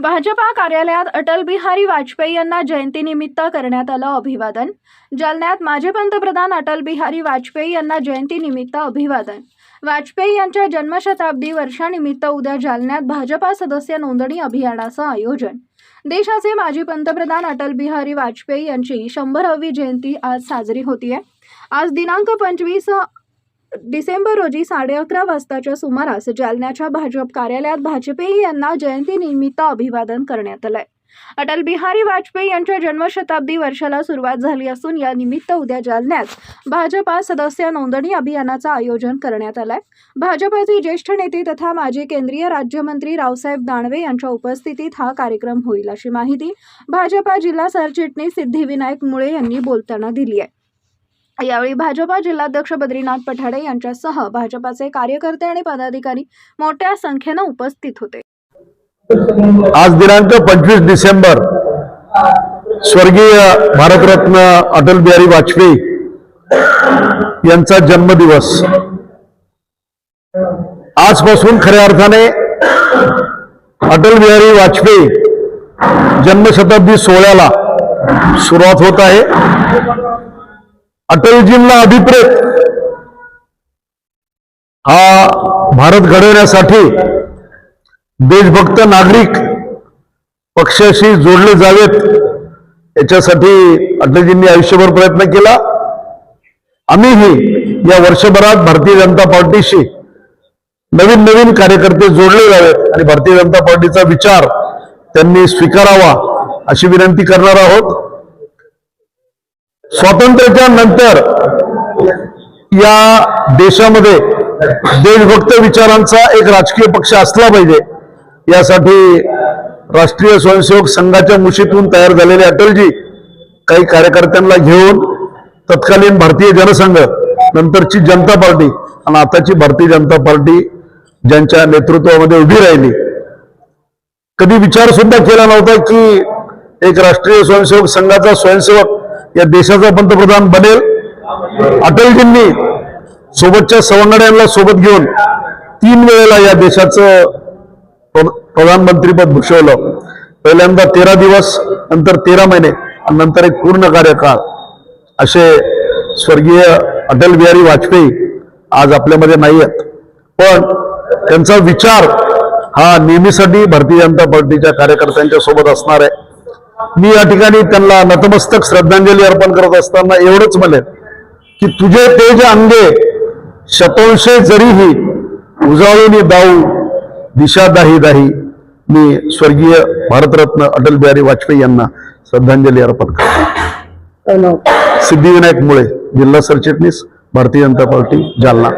भाजपा कार्यालयात अटल बिहारी वाजपेयी यांना जयंतीनिमित्त करण्यात आलं अभिवादन. जालन्यात माजी पंतप्रधान अटल बिहारी वाजपेयी यांना जयंतीनिमित्त अभिवादन. वाजपेयी यांच्या जन्मशताब्दी वर्षानिमित्त उद्या जालन्यात भाजपा सदस्य नोंदणी अभियानाचं आयोजन. देशाचे माजी पंतप्रधान अटल बिहारी वाजपेयी यांची शंभरावी जयंती आज साजरी होतीये. आज दिनांक पंचवीस डिसेंबर रोजी साडे अकरा वाजताच्या सुमारास जालन्याच्या भाजप कार्यालयात वाजपेयी यांना जयंतीनिमित्त अभिवादन करण्यात आलंय. अटल बिहारी वाजपेयी यांच्या जन्मशताब्दी वर्षाला सुरुवात झाली असून या निमित्त उद्या जालन्यात भाजपा सदस्य नोंदणी अभियानाचं आयोजन करण्यात आलंय. भाजपाचे ज्येष्ठ नेते तथा माजी केंद्रीय राज्यमंत्री रावसाहेब दानवे यांच्या उपस्थितीत हा कार्यक्रम होईल अशी माहिती भाजपा जिल्हा सरचिटणीस सिद्धिविनायक मुळे यांनी बोलताना दिली आहे. यावेळी भाजपा जिल्हाध्यक्ष बद्रीनाथ पठाडे यांच्यासह भाजपाचे कार्यकर्ते आणि पदाधिकारी मोठ्या संख्येनं उपस्थित होते. आज दिनांक पंचवीस डिसेंबर स्वर्गीय भारतरत्न अटल बिहारी वाजपेयी यांचा जन्मदिवस. आजपासून खऱ्या अर्थाने अटल बिहारी वाजपेयी जन्मशताब्दी सोहळ्याला सुरुवात होत आहे. अटलजींना अभिप्रेत. हा भारत घडवण्यासाठी देशभक्त नागरिक पक्षाशी जोडले जावेत. याच्यासाठी अटलजींनी आयुष्यभर प्रयत्न केला. आम्हीही या वर्षभरात भारतीय जनता पार्टीशी नवीन नवीन कार्यकर्ते जोडले जावेत आणि भारतीय जनता पार्टीचा विचार त्यांनी स्वीकारावा अशी विनंती करणार आहोत. स्वातंत्र्याच्या नंतर या देशामध्ये देशभक्त विचारांचा एक राजकीय पक्ष असला पाहिजे यासाठी राष्ट्रीय स्वयंसेवक संघाच्या मुशीतून तयार झालेले अटलजी काही कार्यकर्त्यांना घेऊन तत्कालीन भारतीय जनसंघ नंतरची जनता पार्टी आणि आताची भारतीय जनता पार्टी ज्यांच्या नेतृत्वामध्ये उभी राहिली. कधी विचार सुद्धा केला नव्हता की एक राष्ट्रीय स्वयंसेवक संघाचा स्वयंसेवक या देशाचा पंतप्रधान बनेल. अटलजींनी सोबतच्या सवंगड्यांना सोबत घेऊन तीन वेळेला या देशाचं प्रधानमंत्रीपद भूषवलं. पहिल्यांदा तेरा दिवस नंतर तेरा महिने आणि नंतर एक पूर्ण कार्यकाळ. असे स्वर्गीय अटल बिहारी वाजपेयी आज आपल्यामध्ये नाही आहेत. पण त्यांचा विचार हा नेहमीसाठी भारतीय जनता पार्टीच्या कार्यकर्त्यांच्या सोबत असणार आहे. मी या ठिकाणी त्यांना नतमस्तक श्रद्धांजली अर्पण करत असताना एवढंच म्हणेन की तुझे तेज अंगे शतंशे जरीही उजाळून दाऊ दिशा दाही. दाही मी स्वर्गीय भारतरत्न अटल बिहारी वाजपेयी यांना श्रद्धांजली अर्पण करतो. सिद्धिविनायक मुळे जिल्हा सरचिटणीस भारतीय जनता पार्टी जालना.